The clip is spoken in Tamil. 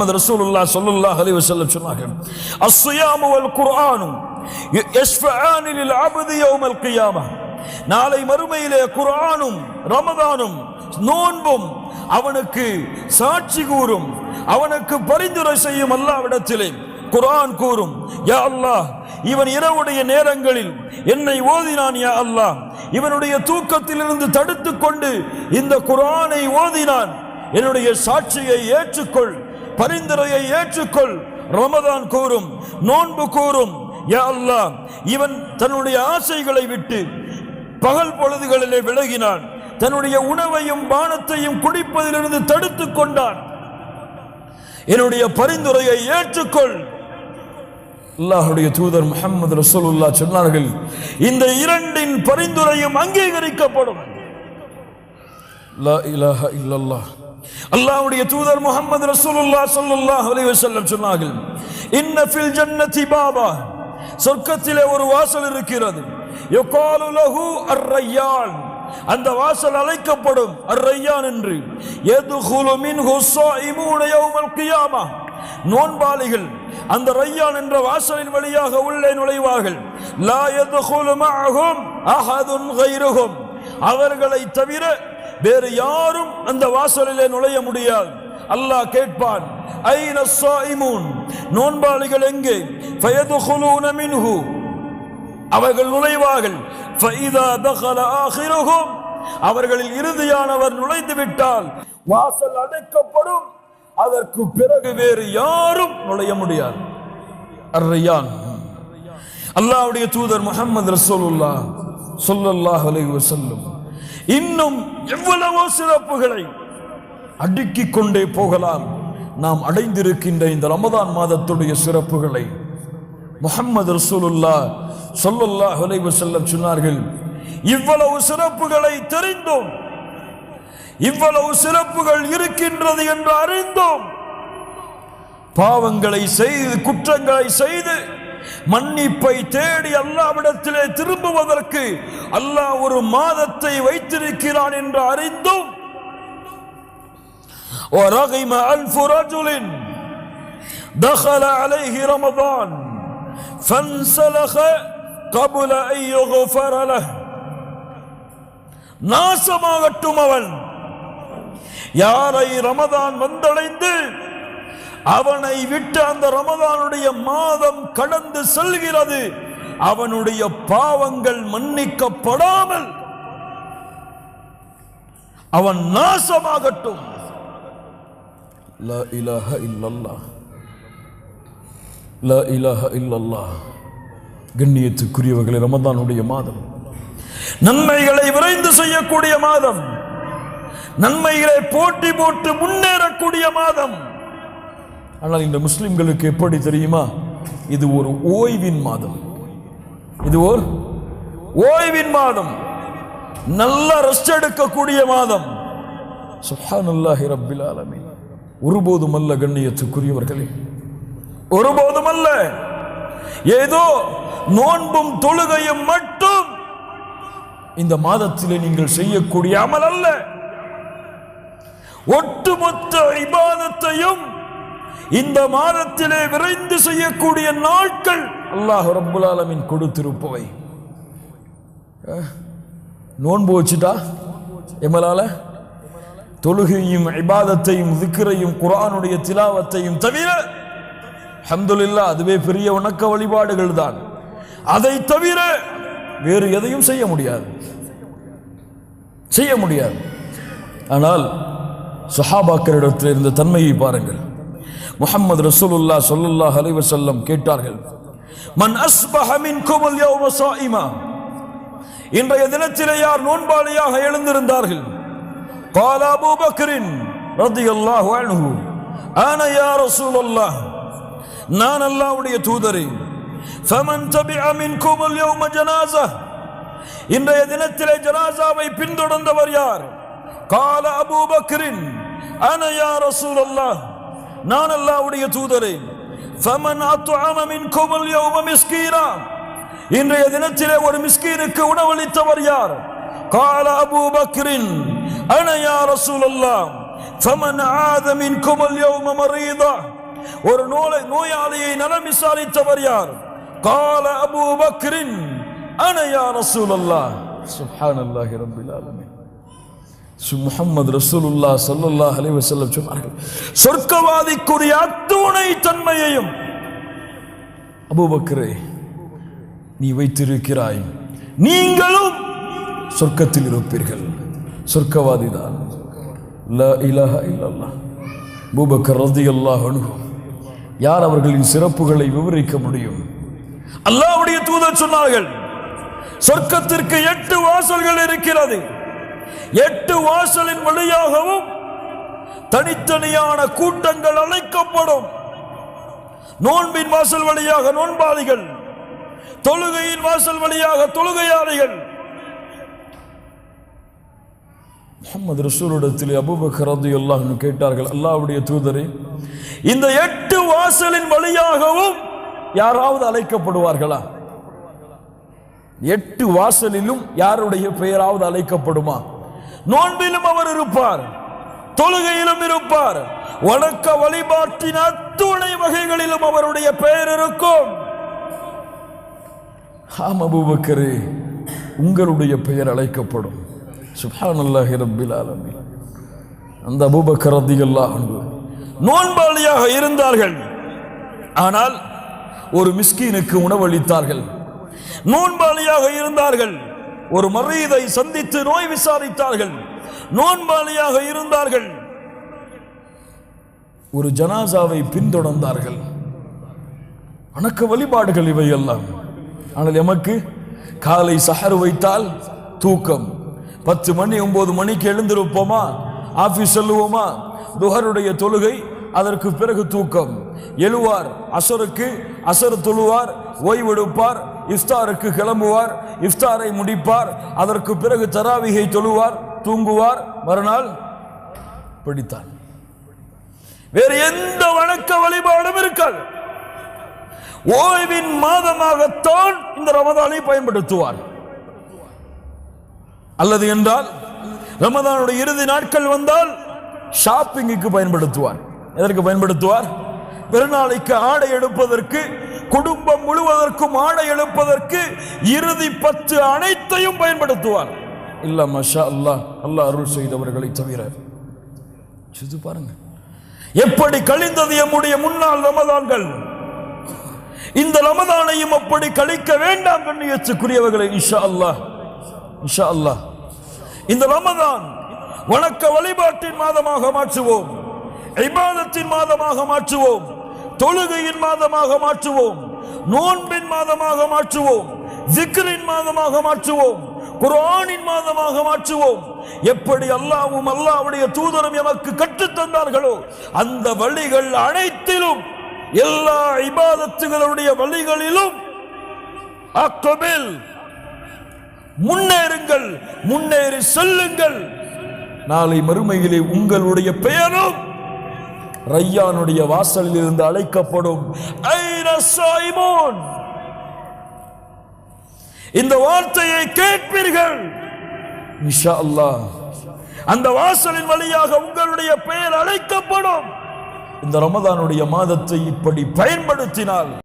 முகமது ரசூலுல்லா சொல்லுல்லா அலைஹி வசல்லம் சொன்னார்கள் அஸ்ஸியாமு வல் குர்ஆனும் யஸ்ஃபஆனில் லில் யௌமல் கியாமா. நாளை மறுமையிலே குர்ஆனும் ரமதானும் நோன்பும் அவனுக்கு சாட்சி கூறும் அவனுக்கு பரிந்துரை செய்யும் அல்லாவிடத்திலே குர்ஆன் கூறும் யா அல்லாஹ் இவன் இரவுடைய நேரங்களில் என்னை ஓதினான் யா அல்லாஹ். இவனுடைய தூக்கத்திலிருந்து தடுத்து கொண்டு இந்த குர்ஆனை ஓதினான். என்னுடைய சாட்சியை ஏற்றுக்கொள். பரிந்துரையை ஏற்றுக்கொள். ரமதான் கூறும் நோன்பு கூறும் யா அல்லாஹ் இவன் தன்னுடைய ஆசைகளை விட்டு பகல் பொழுதுகளிலே விலகினான். தன்னுடைய உணவையும் பானத்தையும் குடிப்பதிலிருந்து தடுத்துக் கொண்டான். என்னுடைய பரிந்துரையை ஏற்றுக்கொள். அல்லாஹுடைய தூதர் முகமது ரசூலுல்லா சொன்னார்கள் இந்த இரண்டின் பரிந்துரையும் அங்கீகரிக்கப்படும். லா இலாஹ இல்லல்லாஹ் அல்லாஹ்வுடைய தூதர் முகமது ரசூலுல்லாஹ் ஸல்லல்லாஹு அலைஹி வஸல்லம் சொன்னார்கள் இன்ன ஃபில் ஜன்னதி பாபா. சொர்க்கத்திலே ஒரு வாசல் இருக்கிறது. யுகாலு லஹு அர்-ரையான். அந்த வாசல் அழைக்கப்படும் அர்-ரையான் என்று. யதுகுலு மின்ஹு ஸாயிமூன யௌமல் கியாமா. நோன்பாளிகள் அந்த ரையான் என்ற வாசலின் வழியாக உள்ளே நுழைவார்கள். லா யதுகுலு மஅஹும் அஹதுன் கைருஹும். அவர்களை தவிர வேறு யாரும் அந்த வாசலிலே நுழைய முடியாது. அல்லாஹ் கேட்பான் ஐன ஸாயிமூன்? நோன்பாளிகள் எங்கே? ஃபயதுகுலூன மின்ஹு. அவர்கள் நுழைவார்கள். ஃபைதா தகல ஆகிருஹும். அவர்களில் இறுதியானவர் நுழைந்து விட்டால் வாசல் அடைக்கப்படும். அதற்கு பிறகு வேறு யாரும் நுழைய முடியாது. அர்ரையான். அல்லாஹ்வுடைய தூதர் முகமது ரசோல்லா சொல்லல்லாஹ் அலைவர் செல்லும் இன்னும் எவ்வளவோ சிறப்புகளை அடுக்கிக் கொண்டே போகலாம். நாம் அடைந்திருக்கின்ற இந்த ரமதான் மாதத்துடைய சிறப்புகளை முகமது ரசூலுல்லா சொல்லுல்லா ஹுலைவு செல்லம் சொன்னார்கள் இவ்வளவு சிறப்புகளை தெரிந்தோம் இவ்வளவு சிறப்புகள் இருக்கின்றது என்று அறிந்தோம் பாவங்களை செய்து குற்றங்களை செய்து மன்னிப்பை தேடி அல்லாவிடத்திலே திரும்புவதற்கு அல்லாஹ் ஒரு மாதத்தை வைத்திருக்கிறான் என்று அறிந்தும் ورغم ألف رجل دخل عليه رمضان فانسلخ قبل أن يغفر له நாசமாகட்டும் அவன் யாரை ரமதான் வந்தடைந்து அவனை விட்டு அந்த ரமதானுடைய மாதம் கடந்து செல்கிறது. அவனுடைய பாவங்கள் மன்னிக்கப்படாமல் அவன் நாசமாகட்டும். கண்ணியத்துக்குரியவர்களை கண்ணியத்துக்குரியவர்களே ரமதானுடைய மாதம். நன்மைகளை விரைந்து செய்யக்கூடிய மாதம். நன்மைகளை போட்டி போட்டு முன்னேறக்கூடிய மாதம். ஆனால் இந்த முஸ்லிம்களுக்கு எப்படி தெரியுமா? இது ஒரு ஓய்வின் மாதம். இது ஒரு ஓய்வின் மாதம். நல்ல ரெஸ்ட் எடுக்கக்கூடிய மாதம். சுப்ஹானல்லாஹி ரப்பில் ஆலமீன். ஒருபோதும் அல்ல கண்ணியத்துக்குரியவர்களே. ஒருபோதும் அல்ல. ஏதோ நோன்பும் தொழுகையும் மட்டும் இந்த மாதத்திலே நீங்கள் செய்யக்கூடிய அமல் அல்ல. ஒட்டுமொத்த இபாதத்தையும் இந்த மாதத்திலே விரைந்து செய்யக்கூடிய நாட்கள் அல்லாஹ் ரப்புல் ஆலமின் கொடுத்திருப்பவை. அஹ், நோன்பு வச்சுட்டா? எம்மலால? தொழுகையும் இபாதத்தையும் திக்ரையும் குரானுடைய திலாவத்தையும் தவிர அல்ஹம்துலில்லாஹ் அதுவே பெரிய வணக்க வழிபாடுகள் தான். அதை தவிர வேறு எதையும் செய்ய முடியாது. செய்ய முடியாது. ஆனால் சஹாபாக்களிடத்தில் இருந்த தன்மையை பாருங்கள். முஹம்மது ரசூலுல்லா ஸல்லல்லாஹு அலைஹி வஸல்லம் கேட்டார்கள் மன் அஸ்பஹ மின்கும் அல்-யௌம ஸாயிமா இன்றைய தினத்திலே யார் நோன்பாளியாக எழுந்திருந்தார்கள் قال أبو بكر رضي الله عنه أنا يا رسول الله நான் அல்லாஹ்வுடைய தூதரே فمن تبع منكم اليوم جنازة இன்றைய தினத்திலே ஜனாசாவை பின்தொடர்ந்தவர் யார் கால அபூ பக்ரின் அன யா ரசூலல்லாஹ் நான் அல்லாஹ்வுடைய தூதரே ஃபமன் அத்துஅம மின்கும் அல்யௌம மிஸ்கீரா. இன்றைய தினத்தில் ஒரு மிஸ்கீனுக்கு உணவளித்தவர் யார்? قال ابو بكر أنا يا رسول الله فمن عاد من منكم اليوم مريضا ورنول نويا علي نلا مثالي تبريار قال ابو بكر أنا يا رسول الله سبحان الله رب العالمين முகம்மது ரசூலுல்லா சல்லுல்லா அலி வசல்லம் சொன்னார்கள் சொர்க்கவாதிக்குரிய அத்துணை தன்மையையும் அபுபக்கரே நீ வைத்திருக்கிறாய். நீங்களும் சொர்க்கத்தில் இருப்பீர்கள். சொர்க்கவாதி தான். பூபக்கர் ரதி அல்லாஹ் அணுகும் யார் அவர்களின் சிறப்புகளை விவரிக்க முடியும்? அல்லாவுடைய தூதர் சொன்னார்கள் சொர்க்கத்திற்கு எட்டு வாசல்கள் இருக்கிறது. எட்டு வாசலின் வழியாகவும் தனித்தனியான கூட்டங்கள் அழைக்கப்படும். நோன்பின் வாசல் வழியாக நோன்பாளிகள் தொழுகையின் வாசல் வழியாக தொழுகையாளிகள். முகமது ரசூலிடத்தில் அபுபக்ரது எல்லாம் கேட்டார்கள் அல்லாவுடைய தூதரே இந்த எட்டு வாசலின் வழியாகவும் யாராவது அழைக்கப்படுவார்களா? எட்டு வாசலிலும் யாருடைய பெயராவது அழைக்கப்படுமா? நோன்பிலும் அவர் இருப்பார் தொழுகையிலும் இருப்பார் வணக்க வழிபாட்டின் அத்துணை வகைகளிலும் அவருடைய பெயர் இருக்கும். ஆம் உங்களுடைய பெயர் அழைக்கப்படும். சுப்ஹானல்லாஹி அந்த அபூபக்கர் ரலியல்லாஹு நோன்பாளியாக இருந்தார்கள். ஆனால் ஒரு மிஸ்கீனுக்கு உணவளித்தார்கள். நோன்பாளியாக இருந்தார்கள். ஒரு மரீதை சந்தித்து நோய் விசாரித்தார்கள். நோன்பாளியாக இருந்தார்கள். ஒரு ஜனாசாவை பின்தொடர்ந்தார்கள். வணக்க வழிபாடுகள் இவையெல்லாம். ஆனால் எமக்கு காலை சஹர் வைத்தால் தூக்கம். பத்து மணி ஒன்பது மணிக்கு எழுந்திருப்போமா? ஆபீஸ் செல்லுவோமா? துஹருடைய தொழுகை அதற்கு பிறகு தூக்கம். எழுவார் அசருக்கு அசர் தொழுவார் ஓய்வெடுப்பார் இஃப்தாருக்கு கிளம்புவார் இஃப்தாரை முடிப்பார் அதற்கு பிறகு தராவிகை தொழுவார் தூங்குவார் மறுநாள் பிடித்தார். வேறு எந்த வணக்க வழிபாடும் இருக்காது. ஓய்வின் மாதமாகத்தான் இந்த ரமதானை பயன்படுத்துவார். அல்லது என்றால் ரமதானுடைய இறுதி நாட்கள் வந்தால் ஷாப்பிங்குக்கு பயன்படுத்துவார். எதற்கு பயன்படுத்துவார்? பெருநாளைக்கு ஆடை எடுப்பதற்கு குடும்பம் முழுவதற்கும் ஆடை எடுப்பதற்கு இறுதி பத்து அனைத்தையும் பயன்படுத்துவார். இல்ல மஷா அல்லாஹ் அல்லாஹ் அருள் செய்தவர்களை தவிர. சிது பாருங்க. எப்படி கழிந்தது எம்முடைய முன்னாள் ரமதான்கள்? இந்த ரமதானையும் அப்படி கழிக்க வேண்டாம் கண்ணியச்சுக்குரியவர்களை இஷா அல்லாஹ். இஷா அல்லாஹ். இந்த ரமதான் வணக்க வழிபாட்டின் மாதமாக மாற்றுவோம். இபாதத்தின் மாதமாக மாற்றுவோம். தொழுகையின் மாதமாக மாற்றுவோம் நோன்பின் மாதமாக மாற்றுவோம் ஜிக்ரின் மாதமாக மாற்றுவோம் குரானின் மாதமாக மாற்றுவோம். எப்படி அல்லாவும் அல்லாவுடைய தூதரும் எமக்கு கற்றுத் தந்தார்களோ அந்த வழிகள் அனைத்திலும் எல்லா இபாதத்துகளுடைய வழிகளிலும் அக்கபில் முன்னேறுங்கள் முன்னேறி செல்லுங்கள். நாளை மறுமையிலே உங்களுடைய பெயரும் ரையானுடைய வாசலில் இருந்து அழைக்கப்படும் இந்த வார்த்தையை கேட்பீர்கள். இன்ஷா அல்லாஹ். அந்த வாசலின் வழியாக உங்களுடைய பெயர் அழைக்கப்படும். இந்த ரமதானுடைய மாதத்தை இப்படி பயன்படுத்தினால்.